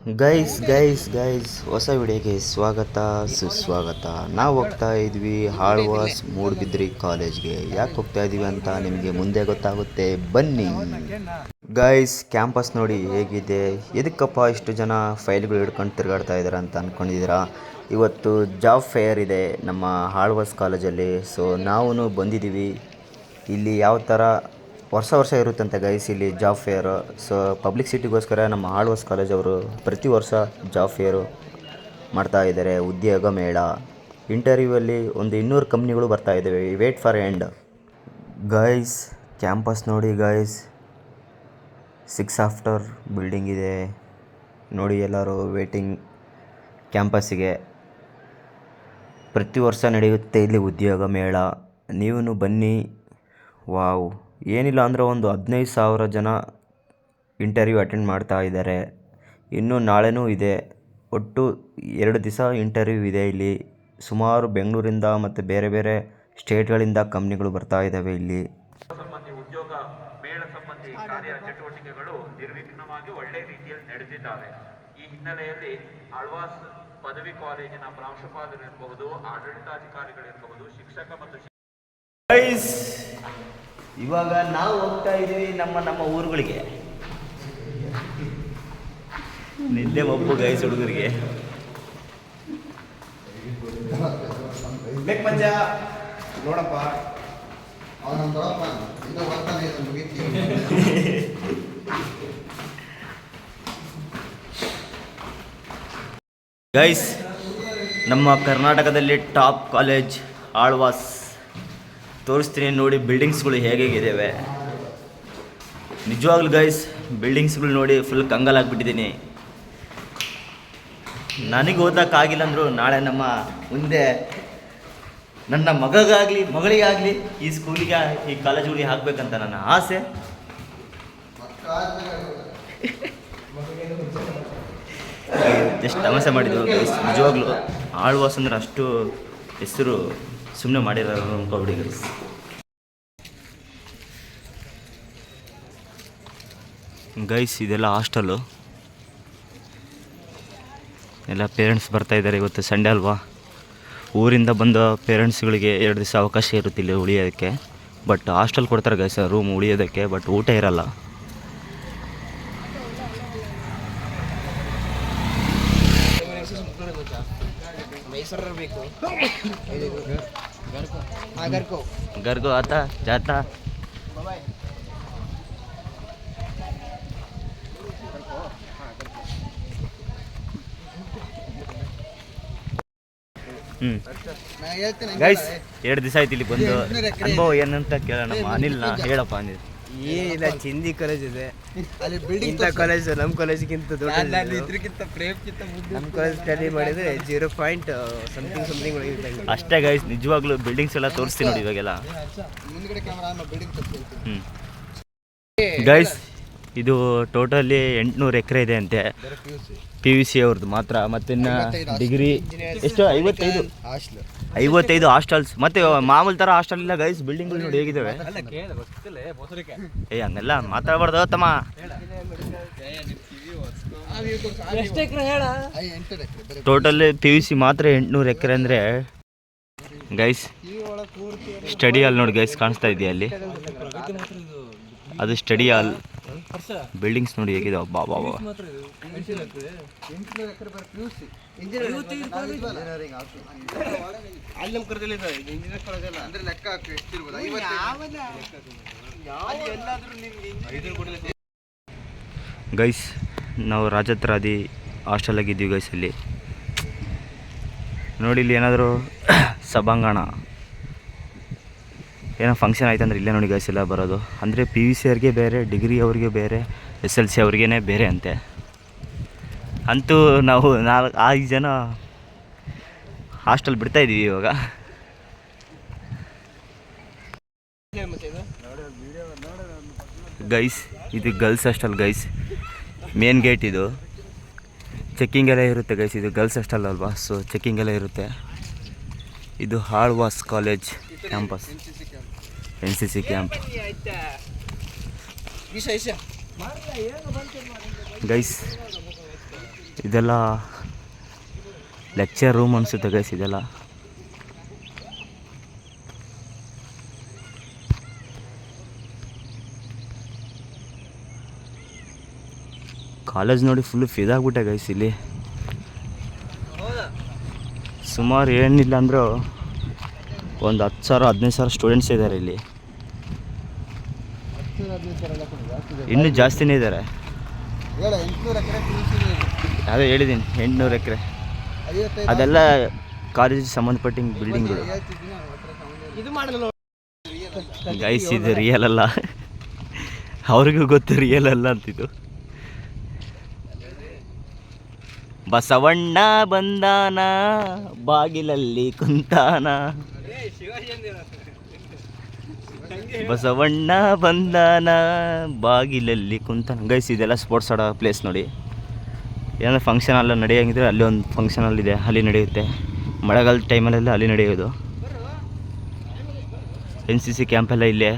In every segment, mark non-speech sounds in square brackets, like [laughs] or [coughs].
Guys guys guys ಹೊಸ ವಿಡಿಯೋಗೆ ಸ್ವಾಗತ, ಸುಸ್ವಾಗತ. ನಾವು ಹೋಗ್ತಾ ಇದ್ವಿ ಹಾಳ್ವಾಸ್ ಮೂಡ್ಬಿದ್ರಿ ಕಾಲೇಜ್ಗೆ. ಯಾಕೆ ಹೋಗ್ತಾ ಇದೀವಿ ಅಂತ ನಿಮಗೆ ಮುಂದೆ ಗೊತ್ತಾಗುತ್ತೆ. ಬನ್ನಿ. ಗೈಸ್ ಕ್ಯಾಂಪಸ್ ನೋಡಿ ಹೇಗಿದೆ. ಎದಕ್ಕಪ್ಪ ಇಷ್ಟು ಜನ ಫೈಲ್ಗಳು ಹಿಡ್ಕೊಂಡು ತಿರುಗಾಡ್ತಾ ಇದ್ದಾರೆ ಅಂತ ಅಂದ್ಕೊಂಡಿದ್ದೀರಾ ಇವತ್ತು ಜಾಬ್ ಫೇರ್ ಇದೆ ನಮ್ಮ ಹಾಳ್ವಾಸ್ ಕಾಲೇಜಲ್ಲಿ. ಸೊ ನಾವು ಬಂದಿದ್ದೀವಿ. ಇಲ್ಲಿ ಯಾವ ಥರ ವರ್ಷ ವರ್ಷ ಇರುತ್ತಂತೆ ಗೈಸ್ ಇಲ್ಲಿ ಜಾಬ್ ಫೇರ್ ಸೊ ಪಬ್ಲಿಕ್ ಸಿಟಿಗೋಸ್ಕರ ನಮ್ಮ ಆಳ್ವಾಸ್ ಕಾಲೇಜ್ ಅವರು ಪ್ರತಿ ವರ್ಷ ಜಾಬ್ ಫೇರು ಮಾಡ್ತಾ ಇದ್ದಾರೆ. ಉದ್ಯೋಗ ಮೇಳ. ಇಂಟರ್ವ್ಯೂವಲ್ಲಿ ಒಂದು ಇನ್ನೂರು ಕಂಪ್ನಿಗಳು ಬರ್ತಾ ಇದ್ದಾವೆ. Wait for end guys campus ನೋಡಿ ಗೈಸ್ ಸಿಕ್ಸ್ ಆಫ್ಟರ್ ಬಿಲ್ಡಿಂಗ್ ಇದೆ. ನೋಡಿ ಎಲ್ಲರೂ ವೇಟಿಂಗ್ ಕ್ಯಾಂಪಸ್ಸಿಗೆ ಪ್ರತಿ ವರ್ಷ ನಡೆಯುತ್ತೆ ಇಲ್ಲಿ ಉದ್ಯೋಗ ಮೇಳ. ನೀವು ಬನ್ನಿ. ವಾವ್ ಏನಿಲ್ಲ ಅಂದರೆ ಒಂದು ಹದಿನೈದು ಸಾವಿರ ಜನ ಇಂಟರ್ವ್ಯೂ ಅಟೆಂಡ್ ಮಾಡ್ತಾ ಇದ್ದಾರೆ ಇನ್ನು ನಾಳೆನೂ ಇದೆ. ಒಟ್ಟು ಎರಡು ದಿವಸ ಇಂಟರ್ವ್ಯೂ ಇದೆ ಇಲ್ಲಿ. ಸುಮಾರು ಬೆಂಗಳೂರಿಂದ ಮತ್ತು ಬೇರೆ ಬೇರೆ ಸ್ಟೇಟ್ಗಳಿಂದ ಕಂಪ್ನಿಗಳು ಬರ್ತಾ ಇದ್ದಾವೆ ಇಲ್ಲಿ. ಸಂಬಂಧಿ ಉದ್ಯೋಗ ಮೇಳ ಸಂಬಂಧಿ ಕಾರ್ಯ ಚಟುವಟಿಕೆಗಳು ನಿರ್ವಿಘ್ನವಾಗಿ ಒಳ್ಳೆ ರೀತಿಯಲ್ಲಿ ನಡೆದಿದ್ದಾವೆ. ಈ ಹಿನ್ನೆಲೆಯಲ್ಲಿ ಆಳ್ವಾಸ್ ಪದವಿ ಕಾಲೇಜಿನ ಪ್ರಾಂಶುಪಾಲರಿರಬಹುದು ಆಡಳಿತಾಧಿಕಾರಿಗಳಿರಬಹುದು ಶಿಕ್ಷಕ ಮತ್ತು ಗೈಸ್ ಇವಾಗ ನಾವು ಹೋಗ್ತಾ ಇದ್ದೀವಿ ನಮ್ಮ ನಮ್ಮ ಊರುಗಳಿಗೆ. ನಿದ್ದೆ ಒಬ್ಬು ಗೈಸ್ ಹುಡುಗರಿಗೆ. ಮಂಜ. ನೋಡಪ್ಪ. ಗೈಸ್ ನಮ್ಮ ಕರ್ನಾಟಕದಲ್ಲಿ ಟಾಪ್ ಕಾಲೇಜ್ ಆಳ್ವಾಸ್. ತೋರಿಸ್ತೀನಿ ನೋಡಿ ಬಿಲ್ಡಿಂಗ್ಸ್ಗಳು ಹೇಗೇಗಿದ್ದಾವೆ ನಿಜವಾಗ್ಲೂ ಗೈಸ್ ಬಿಲ್ಡಿಂಗ್ಸ್ಗಳು ನೋಡಿ ಫುಲ್ ಕಂಗಲಾಗ್ಬಿಟ್ಟಿದ್ದೀನಿ ನನಗೆ ಓದೋಕ್ಕಾಗಿಲ್ಲ ಅಂದರು ನಾಳೆ ನಮ್ಮ ಮುಂದೆ ನನ್ನ ಮಗಗಾಗಲಿ, ಮಗಳಿಗಾಗಲಿ ಈ ಸ್ಕೂಲಿಗೆ ಈ ಕಾಲೇಜುಗಳಿಗೆ ಹಾಕಬೇಕಂತ ನನ್ನ ಆಸೆ. [laughs] ಜಸ್ಟ್ ಸಮಸ್ಯೆ ಮಾಡಿದ್ರು ನಿಜವಾಗ್ಲೂ ಆಳ್ವಾಸ್ ಅಂದ್ರೆ ಅಷ್ಟು ಹೆಸರು ಸುಮ್ಮನೆ ಮಾಡಿರೋ ಅನ್ಕೋಬಿಡಿ ಗೈಸ್ ಗೈಸ್ ಇದೆಲ್ಲ ಹಾಸ್ಟೆಲ್ಲು ಎಲ್ಲ ಪೇರೆಂಟ್ಸ್ ಬರ್ತಾ ಇದ್ದಾರೆ ಇವತ್ತು ಸಂಡೇ ಅಲ್ವಾ? ಊರಿಂದ ಬಂದ ಪೇರೆಂಟ್ಸ್ಗಳಿಗೆ ಎರಡು ದಿವಸ ಅವಕಾಶ ಇರುತ್ತೆ ಇಲ್ಲಿ ಉಳಿಯೋದಕ್ಕೆ. ಬಟ್ ಹಾಸ್ಟೆಲ್ ಕೊಡ್ತಾರೆ ಗೈಸ್ ರೂಮ್ ಉಳಿಯೋದಕ್ಕೆ ಬಟ್ ಊಟ ಇರಲ್ಲ. ಆಗರ್ಕೋ को ಆತ को आता जाता ಗೈಸ್ ಎರಡು ದಿವಸ ಆಯ್ತು ಇಲ್ಲಿ ಬಂದು. ಅನುಭವ ಏನಂತ ಕೇಳೋಣ. ನಮ್ಮ ನಾ ಹೇಳಪ್ಪ ಅನಿಲ್. ಏನಿಲ್ಲ ಚಿಂದಿ ಕಾಲೇಜ್ ಇದೆ. ಅಲ್ಲಿ ಬಿಲ್ಡಿಂಗ್ ಇಂಥ ಕಾಲೇಜ್ ನಮ್ಮ ಕಾಲೇಜ್ಗಿಂತ ದೊಡ್ಡ ಇದ್ರಕ್ಕಿಂತ ಪ್ರೇಮ್ಕಿಂತ ಮುಂದೆ ನಮ್ಮ ಕಾಲೇಜ್ ಸ್ಟಡಿ ಮಾಡಿದ್ರೆ ಜೀರೋ ಪಾಯಿಂಟ್ ಸಮಥಿಂಗ್ ಸಮಥಿಂಗ್ ಉಳಿಯುತ್ತೆ ಅಷ್ಟೇ ಗೈಸ್ ನಿಜವಾಗ್ಲೂ ಬಿಲ್ಡಿಂಗ್ಸ್ ಎಲ್ಲ ತೋರಿಸ್ತೀನಿ ನೋಡಿ ಇವಾಗೆಲ್ಲ. ಮುಂದ್ಗಡೆ ಕ್ಯಾಮ್ರಾ ಬಿಲ್ಡಿಂಗ್ ತಪ್ಪಿತ್ತು ಹ್ಞೂ ಗೈಸ್ ಇದು ಟೋಟಲಿ ಎಂಟುನೂರು ಎಕರೆ ಇದೆ ಅಂತೆ. ಪಿ ಯು ಸಿ ಅವ್ರದ್ದು ಮಾತ್ರ ಮತ್ತೆ ಇನ್ನು ಡಿಗ್ರಿ ಎಷ್ಟು? ಐವತ್ತೈದು ಹಾಸ್ಟ್ಲ್ ಐವತ್ತೈದು ಹಾಸ್ಟೆಲ್ಸ್ ಮತ್ತೆ ಮಾಮೂಲಿ ಥರ ಹಾಸ್ಟೆಲ್ ಇಲ್ಲ ಗೈಸ್ ಬಿಲ್ಡಿಂಗ್ಗಳು ನೋಡಿ ಹೇಗಿದ್ದಾವೆ ಏ ಹಂಗೆಲ್ಲ ಮಾತಾಡಬಾರ್ದು ತಮ್ಮ. ಟೋಟಲ್ ಪಿ ಯು ಸಿ ಮಾತ್ರ ಎಂಟುನೂರು ಎಕರೆ ಅಂದರೆ ಗೈಸ್ ಸ್ಟಡಿ ಹಾಲ್ ನೋಡಿ ಗೈಸ್ ಕಾಣಿಸ್ತಾ ಇದೆಯಾ ಅಲ್ಲಿ? ಅದು ಸ್ಟಡಿ ಹಾಲ್ ಬಿಲ್ಡಿಂಗ್ಸ್ ನೋಡಿ ಹೇಗಿದಾವೆ ಬಾ ಬಾ ಅಲ್ಲಿ ನಮ್ಮ ಕರೆದಲ್ಲಿ ಇಂಜಿನಿಯರ್ ಅಂದ್ರೆ ಲೆಕ್ಕ ಹಾಕು ಎಷ್ಟಿರ್ಬೋದು? ಗೈಸ್ ನಾವು ರಾಜತ್ರಾದಿ ಹಾಸ್ಟೆಲಾಗಿದ್ದೀವಿ ಗೈಸ್ ಅಲ್ಲಿ. ನೋಡಿ ಇಲ್ಲಿ ಏನಾದರೂ [coughs] ಸಭಾಂಗಣ. ಏನೋ ಫಂಕ್ಷನ್ ಆಯ್ತು ಅಂದ್ರೆ ಇಲ್ಲೇ ನೋಡಿ ಗೈಸ್ ಎಲ್ಲ ಬರೋದು. ಅಂದರೆ ಪಿ ವಿ ಸಿ ಅವ್ರಿಗೆ ಬೇರೆ ಡಿಗ್ರಿ ಅವ್ರಿಗೆ ಬೇರೆ ಎಸ್ ಎಲ್ ಸಿ ಅವ್ರಿಗೇ ಬೇರೆ ಅಂತೆ. ಅಂತೂ ನಾವು ನಾಲ್ಕು, ಐದು ಜನ ಹಾಸ್ಟೆಲ್ ಬಿಡ್ತಾ ಇದ್ದೀವಿ ಇವಾಗ. ಗೈಸ್ ಇದು girls hostel guys main gate ಇದು. ಚೆಕ್ಕಿಂಗ್ ಎಲ್ಲ ಇರುತ್ತೆ ಗೈಸ್ ಇದು ಗರ್ಲ್ಸ್ ಹಾಸ್ಟೆಲ್ ಅಲ್ವಾ? ಸೊ ಚೆಕ್ಕಿಂಗ್ ಎಲ್ಲ ಇರುತ್ತೆ. ಇದು Alvas college campus N C C camp guys ಇದೆಲ್ಲ ಲೆಕ್ಚರ್ ರೂಮ್ ಅನಿಸುತ್ತೆ ಗೈಸ್ ಇದೆಲ್ಲ. ಕಾಲೇಜ್ ನೋಡಿ ಫುಲ್ ಫಿದಾಗ್ಬಿಟ್ಟೆ ಗೈಸ್ ಇಲ್ಲಿ. ಸುಮಾರು ಏನಿಲ್ಲ ಅಂದರೂ ಒಂದು ಹತ್ತು ಸಾವಿರ ಹದಿನೈದು ಸಾವಿರ ಸ್ಟೂಡೆಂಟ್ಸ್ ಇದ್ದಾರೆ ಇಲ್ಲಿ ಹತ್ತು ಹದಿನೈದು ಸಾವಿರ ಎಲ್ಲ ಕೊಡಿ ಜಾಸ್ತಿ ಇದೆ. ಇನ್ನೂ ಜಾಸ್ತಿನೇ ಇದ್ದಾರೆ ಅದೇ ಹೇಳಿದ್ದೀನಿ ಎಂಟುನೂರು ಎಕರೆ. ಅದೆಲ್ಲ ಕಾಲೇಜಿಗೆ ಸಂಬಂಧಪಟ್ಟ ಬಿಲ್ಡಿಂಗ್ಗಳು ಗೈಸ್ ಇದು ರಿಯಲ್ ಅಲ್ಲ. ಅವ್ರಿಗೂ ಗೊತ್ತು ರಿಯಲ್ ಅಲ್ಲ ಅಂತಿದ್ದು. ಬಸವಣ್ಣ ಬಂದಾನ ಬಾಗಿಲಲ್ಲಿ ಕುಂತಾನ. ಬಸವಣ್ಣ ಬಂದಾನ. ಬಾಗಿಲಲ್ಲಿ ಕುಂತ ಗೈಸ್ ಇದೆಲ್ಲ ಸ್ಪೋರ್ಟ್ಸ್ ಆಡೋ ಪ್ಲೇಸ್ ನೋಡಿ. ಏನಾದ್ರು ಫಂಕ್ಷನ್ ಎಲ್ಲ ನಡೆಯಂಗಿದ್ರೆ ಅಲ್ಲಿ ಒಂದು ಫಂಕ್ಷನ್ ಅಲ್ಲಿ ಇದೆ, ಅಲ್ಲಿ ನಡೆಯುತ್ತೆ. ಮಳೆಗಾಲದ ಟೈಮಲ್ಲೆಲ್ಲ ಅಲ್ಲಿ ನಡೆಯೋದು. ಎನ್ ಸಿ ಸಿ ಕ್ಯಾಂಪೆಲ್ಲ ಇಲ್ಲೇ.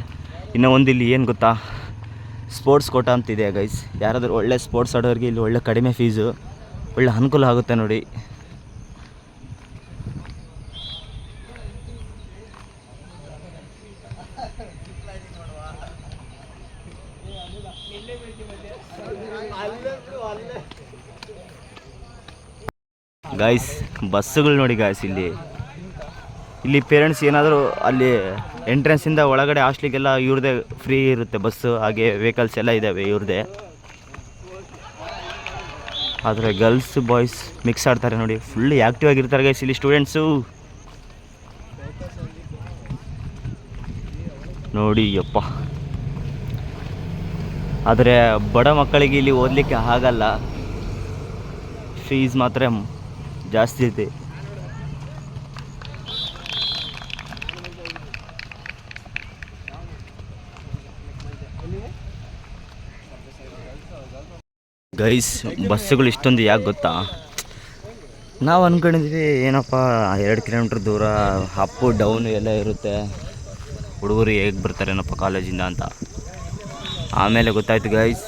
ಇನ್ನು ಒಂದು ಇಲ್ಲಿ ಏನು ಗೊತ್ತಾ? ಸ್ಪೋರ್ಟ್ಸ್ ಕೋಟ ಅಂತಿದೆ ಗೈಸ್ ಯಾರಾದರೂ ಒಳ್ಳೆ ಸ್ಪೋರ್ಟ್ಸ್ ಆಡೋರಿಗೆ ಇಲ್ಲಿ ಒಳ್ಳೆ ಕಡಿಮೆ ಫೀಸು ಒಳ್ಳೆ ಅನುಕೂಲ ಆಗುತ್ತೆ ನೋಡಿ. ಗಾಯ್ಸ್ ಬಸ್ಸುಗಳು ನೋಡಿ ಗಾಯ್ಸ್ ಇಲ್ಲಿ. ಇಲ್ಲಿ ಪೇರೆಂಟ್ಸ್ ಏನಾದರೂ ಅಲ್ಲಿ ಎಂಟ್ರೆನ್ಸಿಂದ ಒಳಗಡೆ ಹಾಸ್ಟ್ಲಿಗೆಲ್ಲ ಇವ್ರದ್ದೇ ಫ್ರೀ ಇರುತ್ತೆ ಬಸ್ಸು ಹಾಗೆ ವೆಹಿಕಲ್ಸ್ ಎಲ್ಲ ಇದ್ದಾವೆ ಇವ್ರದ್ದೆ. ಆದರೆ ಗರ್ಲ್ಸ್ ಬಾಯ್ಸ್ ಮಿಕ್ಸ್ ಆಡ್ತಾರೆ ನೋಡಿ ಫುಲ್ ಆ್ಯಕ್ಟಿವ್ ಆಗಿರ್ತಾರೆ ಗೈಸ್ ಇಲ್ಲಿ ಸ್ಟೂಡೆಂಟ್ಸು ನೋಡಿ ಯಪ್ಪ. ಆದರೆ ಬಡ ಮಕ್ಕಳಿಗೆ ಇಲ್ಲಿ ಓದಲಿಕ್ಕೆ ಆಗಲ್ಲ. ಫೀಸ್ ಮಾತ್ರ ಜಾಸ್ತಿ ಐತೆ ಗೈಸ್ ಬಸ್ಸುಗಳು ಇಷ್ಟೊಂದು ಯಾಕೆ ಗೊತ್ತಾ? ನಾವು ಅನ್ಕೊಂಡಿದ್ವಿ, ಏನಪ್ಪ, ಎರಡು ಕಿಲೋಮೀಟ್ರ್ ದೂರ ಅಪ್ಪು ಡೌನು ಎಲ್ಲ ಇರುತ್ತೆ. ಹುಡುಗರು ಹೇಗೆ ಬರ್ತಾರೇನಪ್ಪ ಕಾಲೇಜಿಂದ ಅಂತ. ಆಮೇಲೆ ಗೊತ್ತಾಯ್ತು ಗೈಸ್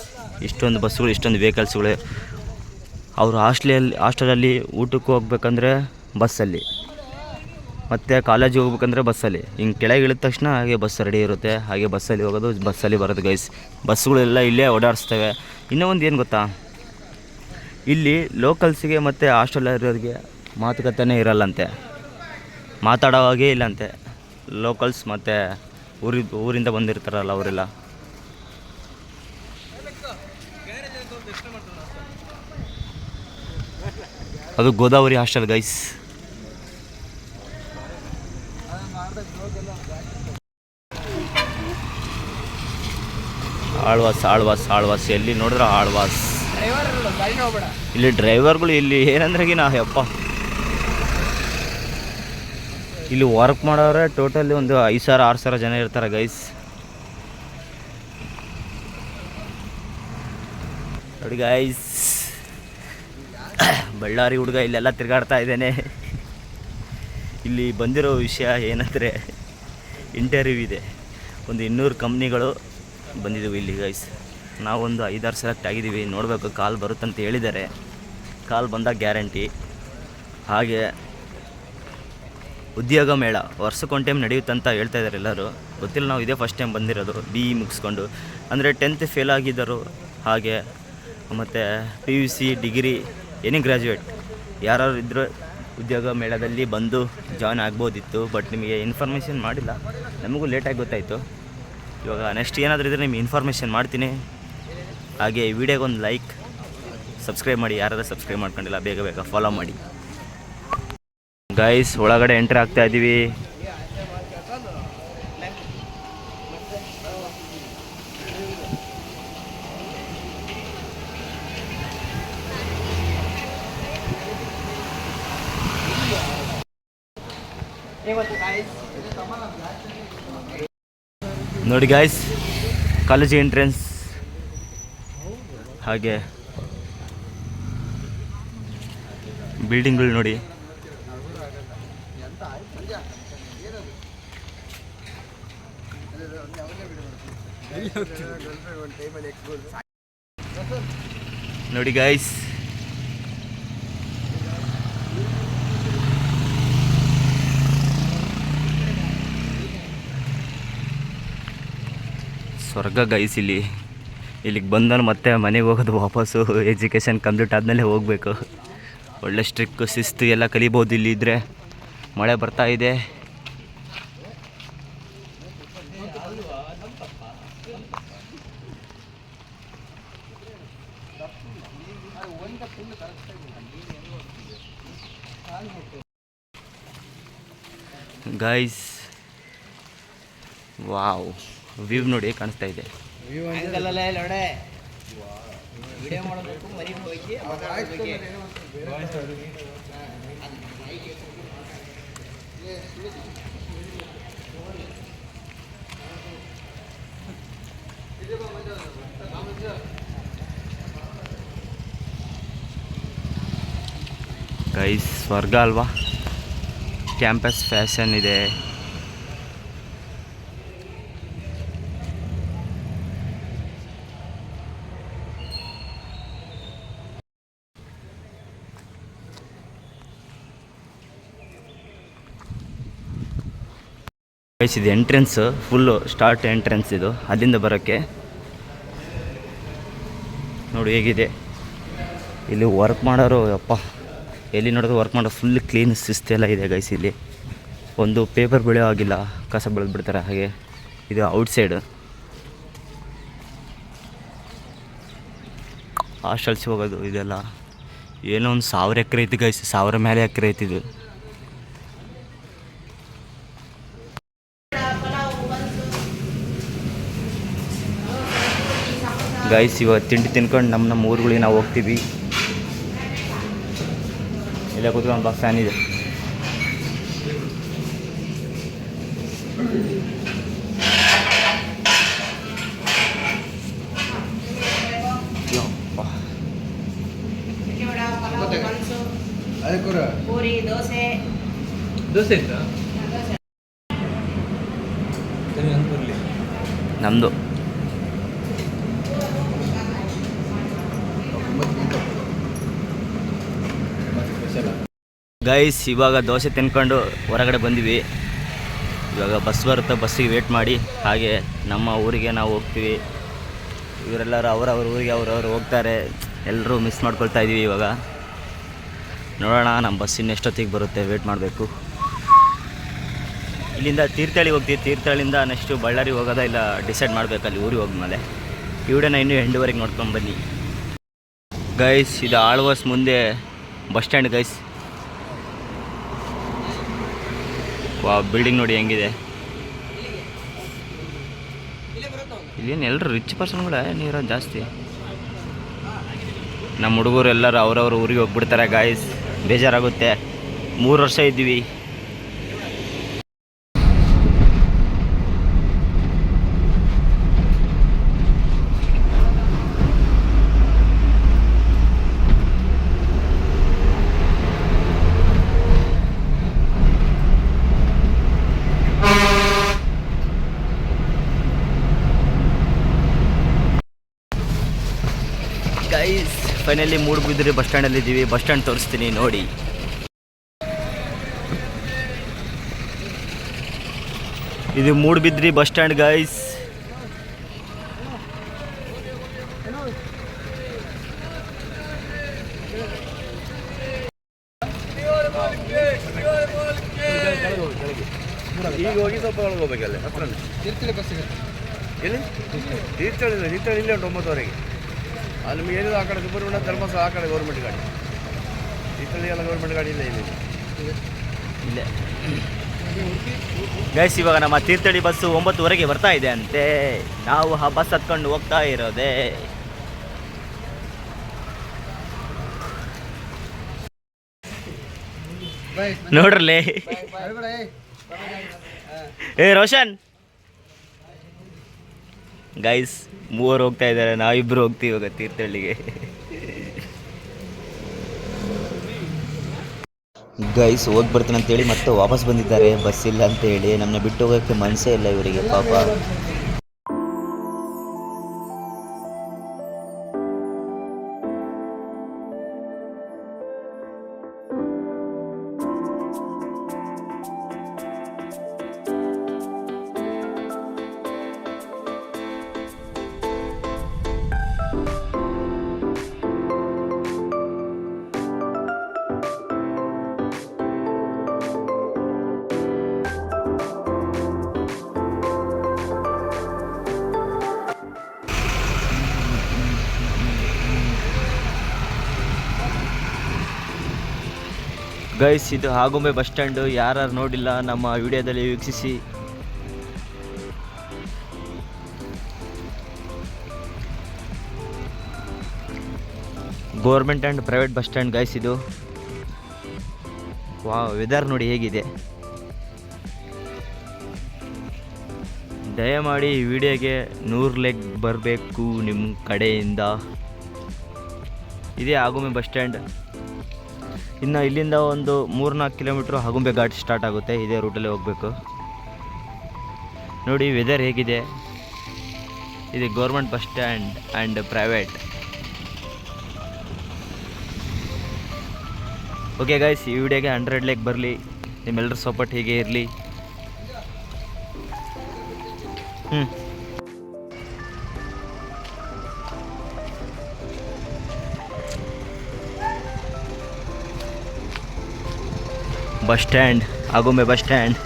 ಇಷ್ಟೊಂದು ಬಸ್ಸುಗಳು, ಇಷ್ಟೊಂದು ವೆಹಿಕಲ್ಸ್ಗಳು ಅವರು ಹಾಸ್ಟ್ಲಲ್ಲಿ, ಹಾಸ್ಟೆಲಲ್ಲಿ ಊಟಕ್ಕೆ ಹೋಗ್ಬೇಕಂದ್ರೆ ಬಸ್ಸಲ್ಲಿ. ಮತ್ತು ಕಾಲೇಜಿಗೆ ಹೋಗ್ಬೇಕಂದ್ರೆ ಬಸ್ಸಲ್ಲಿ. ಹಿಂಗೆ ಕೆಳಗೆ ಇಳಿದ ತಕ್ಷಣ ಹಾಗೆ ಬಸ್ ರೆಡಿ ಇರುತ್ತೆ. ಹಾಗೆ ಬಸ್ಸಲ್ಲಿ ಹೋಗೋದು, ಬಸ್ಸಲ್ಲಿ ಬರೋದು ಗೈಸ್ ಬಸ್ಸುಗಳೆಲ್ಲ ಇಲ್ಲೇ ಓಡಾಡಿಸ್ತವೆ. ಇನ್ನೂ ಒಂದು ಏನು ಗೊತ್ತಾ? ಇಲ್ಲಿ ಲೋಕಲ್ಸಿಗೆ ಮತ್ತು ಹಾಸ್ಟೆಲರಿಗೆ ಮಾತುಕತೆನೇ ಇರಲ್ಲಂತೆ. ಮಾತಾಡೋ ಹಾಗೆ ಇಲ್ಲಂತೆ. ಲೋಕಲ್ಸ್ ಮತ್ತು ಊರಿ, ಊರಿಂದ ಬಂದಿರ್ತಾರಲ್ಲ ಅವರೆಲ್ಲ. ಅದು ಗೋದಾವರಿ ಹಾಸ್ಟೆಲ್ ಗೈಸ್ ಆಳ್ವಾಸ್ ಆಳ್ವಾಸ್ ಆಳ್ವಾಸ್. ಎಲ್ಲಿ ನೋಡಿದ್ರೆ ಆಳ್ವಾಸ್? ಇಲ್ಲಿ ಡ್ರೈವರ್ಗಳು ಇಲ್ಲಿ ಏನಂದ್ರೆ ನಾ, ಯಪ್ಪ. ಇಲ್ಲಿ ವರ್ಕ್ ಮಾಡೋರೆ ಟೋಟಲಿ ಒಂದು ಐದು ಸಾವಿರ, ಆರು ಸಾವಿರ ಜನ ಇರ್ತಾರೆ ಗೈಸ್ ನೋಡಿ ಗೈಸ್ ಬಳ್ಳಾರಿ ಹುಡುಗ ಇಲ್ಲೆಲ್ಲ ತಿರುಗಾಡ್ತಾ ಇದ್ದೇನೆ. ಇಲ್ಲಿ ಬಂದಿರೋ ವಿಷಯ ಏನಂದರೆ ಇಂಟರ್ವ್ಯೂ ಇದೆ. ಒಂದು ಇನ್ನೂರು ಕಂಪ್ನಿಗಳು ಬಂದಿದ್ದೀವಿ ಇಲ್ಲಿ ಗೈಸ್ ನಾವೊಂದು ಐದಾರು ಸೆಲೆಕ್ಟ್ ಆಗಿದ್ದೀವಿ. ನೋಡಬೇಕು ಕಾಲ್ ಬರುತ್ತಂತ ಹೇಳಿದ್ದಾರೆ. ಕಾಲ್ ಬಂದಾಗ ಗ್ಯಾರಂಟಿ ಹಾಗೆ ಉದ್ಯೋಗ ಮೇಳ, ವರ್ಷಕ್ಕೊಂದು ಟೈಮ್ ನಡೆಯುತ್ತಂತ ಹೇಳ್ತಾ ಇದ್ದಾರೆ ಎಲ್ಲರೂ. ಗೊತ್ತಿಲ್ಲ ನಾವು ಇದೇ ಫಸ್ಟ್ ಟೈಮ್ ಬಂದಿರೋದು ಬಿ ಇ ಮುಗಿಸ್ಕೊಂಡು. ಅಂದರೆ ಟೆಂತ್ ಫೇಲ್ ಆಗಿದ್ದರು. ಹಾಗೆ ಮತ್ತು P U C degree any graduate ಯಾರು ಇದ್ದರೂ ಉದ್ಯೋಗ ಮೇಳದಲ್ಲಿ ಬಂದು ಜಾಯ್ನ್ ಆಗ್ಬೋದಿತ್ತು ಬಟ್ ನಿಮಗೆ ಇನ್ಫಾರ್ಮೇಷನ್ ಮಾಡಿಲ್ಲ. ನಮಗೂ ಲೇಟಾಗಿ ಗೊತ್ತಾಯಿತು. ಇವಾಗ ನೆಕ್ಸ್ಟ್ ಏನಾದರೂ ಇದ್ದರೆ ನಿಮ್ಗೆ ಇನ್ಫಾರ್ಮೇಷನ್ ಮಾಡ್ತೀನಿ. ಹಾಗೆ ಈ ವಿಡಿಯೋಗೆ ಒಂದು ಲೈಕ್ ಸಬ್ಸ್ಕ್ರೈಬ್ ಮಾಡಿ. ಯಾರಾದ್ರೂ ಸಬ್ಸ್ಕ್ರೈಬ್ ಮಾಡ್ಕೊಂಡಿಲ್ಲ, ಬೇಗ ಬೇಗ ಫಾಲೋ ಮಾಡಿ. ಗೈಸ್ ಒಳಗಡೆ ಎಂಟ್ರಿ ಆಗ್ತಾ ಇದ್ದೀವಿ ನೋಡಿ ಗಾಯ್ಸ್ ಕಾಲೇಜ್ ಎಂಟ್ರೆನ್ಸ್ ಹಾಗೆ ಬಿಲ್ಡಿಂಗ್ಗಳು ನೋಡಿ. ನೋಡಿ ಗಾಯ್ಸ್ ಸ್ವರ್ಗ ಗೈಸ್ ಇಲ್ಲಿ. ಇಲ್ಲಿಗೆ ಬಂದನು ಮತ್ತೆ ಮನೆಗೆ ಹೋಗೋದು ವಾಪಸ್ಸು. ಎಜುಕೇಷನ್ ಕಂಪ್ಲೀಟ್ ಆದಮೇಲೆ ಹೋಗಬೇಕು. ಒಳ್ಳೆ ಸ್ಟ್ರಿಕ್ ಶಿಸ್ತು ಎಲ್ಲ ಕಲಿಬೋದು ಇಲ್ಲಿ ಇದ್ದರೆ ಮಳೆ ಬರ್ತಾ ಇದೆ. ಗೈಸ್ ವಾವ್ ವ್ಯೂ ನೋಡಿ ಕಾಣಿಸ್ತಾ ಇದೆ. ಹಂಗಲ್ಲಲ್ಲ ನೋಡೆ ವಿಡಿಯೋ ಮಾಡಬೇಕು ಮರಿ ಹೋಗಿ ಗೈಸ್ ಸ್ವರ್ಗ ಅಲ್ವಾ? ಕ್ಯಾಂಪಸ್ ಫ್ಯಾಷನ್ ಇದೆ. ಗೈಸ್ ಇದು ಎಂಟ್ರೆನ್ಸ್ ಫುಲ್ಲು ಸ್ಟಾರ್ಟ್ ಎಂಟ್ರೆನ್ಸ್ ಇದು. ಅಲ್ಲಿಂದ ಬರೋಕ್ಕೆ. ನೋಡಿ ಹೇಗಿದೆ. ಇಲ್ಲಿ ವರ್ಕ್ ಮಾಡೋರು ಅಪ್ಪ ಎಲ್ಲಿ ನೋಡಿದ್ರು ವರ್ಕ್ ಮಾಡೋ ಫುಲ್ ಕ್ಲೀನ್ ಶಿಸ್ತೆಲ್ಲ ಇದೆ ಗೈಸ್ ಇಲ್ಲಿ. ಒಂದು ಪೇಪರ್ ಬೆಳೆಯೋ ಆಗಿಲ್ಲ ಕಸ ಬೆಳೆದು ಬಿಡ್ತಾರೆ ಹಾಗೆ. ಇದು ಔಟ್ಸೈಡ್ ಹಾಸ್ಟೆಲ್ಸ್ ಹೋಗೋದು, ಇದೆಲ್ಲ. ಏನೋ ಒಂದು ಸಾವಿರ ಎಕರೆ ಐತಿ ಗೈಸ್ ಸಾವಿರ ಮೇಲೆ ಎಕರೆ ಐತಿದು ಗೈಸ್ ಇವಾಗ ತಿಂಡಿ ತಿನ್ಕೊಂಡು ನಮ್ಮ ನಮ್ಮ ಊರುಗಳಿಗೆ ನಾವು ಹೋಗ್ತೀವಿ. ಇಲ್ಲ ಕೂತ್ಕೊಂಡು ಬಾ ಫ್ಯಾನ್ ಇದೆ. ಪೂರಿ ದೋಸೆ. ದೋಸೆ ಇತ್ತಾ ಬರಲಿ ನಮ್ಮದು ಗೈಸ್ ಇವಾಗ ದೋಸೆ ತಿನ್ಕೊಂಡು ಹೊರಗಡೆ ಬಂದ್ವಿ. ಇವಾಗ ಬಸ್ ಬರುತ್ತೆ ಬಸ್ಸಿಗೆ ವೇಟ್ ಮಾಡಿ. ಹಾಗೆ ನಮ್ಮ ಊರಿಗೆ ನಾವು ಹೋಗ್ತೀವಿ. ಇವರೆಲ್ಲರೂ ಅವರವ್ರ ಊರಿಗೆ ಅವ್ರವ್ರು ಹೋಗ್ತಾರೆ. ಎಲ್ಲರೂ ಮಿಸ್ ಮಾಡ್ಕೊಳ್ತಾ ಇದ್ದೀವಿ ಇವಾಗ. ನೋಡೋಣ ನಮ್ಮ ಬಸ್ ಇನ್ನೆಷ್ಟೊತ್ತಿಗೆ ಬರುತ್ತೆ ವೇಟ್ ಮಾಡಬೇಕು. ಇಲ್ಲಿಂದ ತೀರ್ಥಹಳ್ಳಿ ಹೋಗ್ತೀವಿ. ತೀರ್ಥಹಳ್ಳಿಯಿಂದ ನೆಕ್ಸ್ಟು ಬಳ್ಳಾರಿ ಹೋಗೋದಾ ಇಲ್ಲ ಡಿಸೈಡ್ ಮಾಡಬೇಕು ಅಲ್ಲಿ ಊರಿಗೆ ಹೋದ್ಮೇಲೆ. ವಿಡಿಯೋನ ಇನ್ನೂ ಎಂಡುವರೆಗೆ ನೋಡ್ಕೊಂಡು ಬನ್ನಿ. ಗೈಸ್ ಇದು ಆಳ್ವಾಸ್ ಮುಂದೆ ಬಸ್ ಸ್ಟ್ಯಾಂಡ್ ಗೈಸ್ ವಾ ಬಿಲ್ಡಿಂಗ್ ನೋಡಿ ಹೆಂಗಿದೆ. ಇಲ್ಲೇನು ಎಲ್ಲರೂ ರಿಚ್ ಪರ್ಸನ್ಗಳೇ ನೀರೋ ಜಾಸ್ತಿ? ನಮ್ಮ ಹುಡುಗರು ಎಲ್ಲರೂ ಅವ್ರವ್ರ ಊರಿಗೆ ಹೋಗ್ಬಿಡ್ತಾರೆ ಗಾಯ್ಸ್ ಬೇಜಾರಾಗುತ್ತೆ. ಮೂರು ವರ್ಷ ಇದ್ದೀವಿ ಗೈಸ್ ಫೈನಲಿ ಮೂಡುಬಿದ್ರಿ ಬಸ್ ಸ್ಟ್ಯಾಂಡಲ್ಲಿ ಇದ್ದೀವಿ ಬಸ್ ಸ್ಟ್ಯಾಂಡ್ ತೋರಿಸ್ತೀನಿ ನೋಡಿ. ಇದು ಮೂಡುಬಿದ್ರಿ ಬಸ್ ಸ್ಟ್ಯಾಂಡ್ ಗೈಸ್ ಈಗ ಹೋಗಿ ಸ್ವಲ್ಪ ಒಳಗೆ ಹೋಗ್ಬೇಕಲ್ಲ ಹತ್ರ ತೀರ್ಥಹಳ್ಳಿ ಬಸ್ ಸಿಗುತ್ತೆ. ಎಲ್ಲಿ? ತೀರ್ಥಹಳ್ಳಿ ಇಲ್ಲ ತೀರ್ಥಹಳ್ಳಿ ಇಲ್ಲೇ ಉಂಟು ಒಂಬತ್ತುವರೆಗೆ. ಅಲ್ಲಿ ನಿಮ್ಗೆ ಏನಿದೆ ಆ ಕಡೆ ಸುಬ್ರಹ್ಮಣ್ಯ ಧರ್ಮಸ್ಥಳ ಆ ಕಡೆ ಗೌರ್ಮೆಂಟ್ ಗಾಡಿ. ಇಟ್ಟಲ್ಲಿ ಎಲ್ಲ ಗೌರ್ಮೆಂಟ್ ಗಾಡಿ ಇಲ್ಲ ಇಲ್ಲಿ. ಇಲ್ಲೇ. ಗೈಸ್ ಇವಾಗ ನಮ್ಮ ತೀರ್ಥಹಳ್ಳಿ ಬಸ್ಸು ಒಂಬತ್ತುವರೆಗೆ ಬರ್ತಾ ಇದೆ ಅಂತೆ. ನಾವು ಆ ಬಸ್ ಹತ್ಕೊಂಡು ಹೋಗ್ತಾ ಇರೋದೇ. ನೋಡ್ರಲ್ಲೇ ಏ ರೋಷನ್. ಗೈಸ್ ಮೂವರು ಹೋಗ್ತಾ ಇದ್ದಾರೆ. ನಾವಿಬ್ರು ಹೋಗ್ತೀವಿ ಇವಾಗ ತೀರ್ಥಹಳ್ಳಿಗೆ. ಗೈಸ್ ಹೋಗಿ ಬರ್ತೀನಿ ಅಂತೇಳಿ ಮತ್ತೆ ವಾಪಸ್ ಬಂದಿದ್ದಾರೆ. ಬಸ್ ಇಲ್ಲ ಅಂತೇಳಿ. ನಮ್ಮನ್ನ ಬಿಟ್ಟು ಹೋಗೋಕ್ಕೆ ಮನಸ್ಸೇ ಇಲ್ಲ ಇವರಿಗೆ, ಪಾಪ. ಗೈಸ್, ಇದು ಆಗುಂಬೆ ಬಸ್ ಸ್ಟ್ಯಾಂಡ್. ಯಾರು ನೋಡಿಲ್ಲ, ನಮ್ಮ ವಿಡಿಯೋದಲ್ಲಿ ವೀಕ್ಷಿಸಿ. Government and private bus stand guys ಇದು. ವಾ ವೆದರ್ ನೋಡಿ ಹೇಗಿದೆ. ದಯಮಾಡಿ ಈ ವಿಡಿಯೋಗೆ ನೂರು ಲೆಗ್ ಬರಬೇಕು ನಿಮ್ಮ ಕಡೆಯಿಂದ. ಇದೇ ಆಗುಂಬೆ ಬಸ್ ಸ್ಟ್ಯಾಂಡ್ ಇನ್ನು ಇಲ್ಲಿಂದ ಒಂದು ಮೂರ್ನಾಲ್ಕು ಕಿಲೋಮೀಟ್ರ್ ಹಗುಂಬೆ ಘಾಟ್ ಸ್ಟಾರ್ಟ್ ಆಗುತ್ತೆ. ಇದೇ ರೂಟಲ್ಲೇ ಹೋಗಬೇಕು. ನೋಡಿ ವೆದರ್ ಹೇಗಿದೆ. ಇದು government bus stand and private okay guys ಈ ವಿಡಿಯೋಗೆ ಹಂಡ್ರೆಡ್ ಲೇಕ್ ಬರಲಿ. ನಿಮ್ಮೆಲ್ಲರ ಸಪೋರ್ಟ್ ಹೀಗೆ ಇರಲಿ. ಹ್ಞೂ bus stand Agumbe bus stand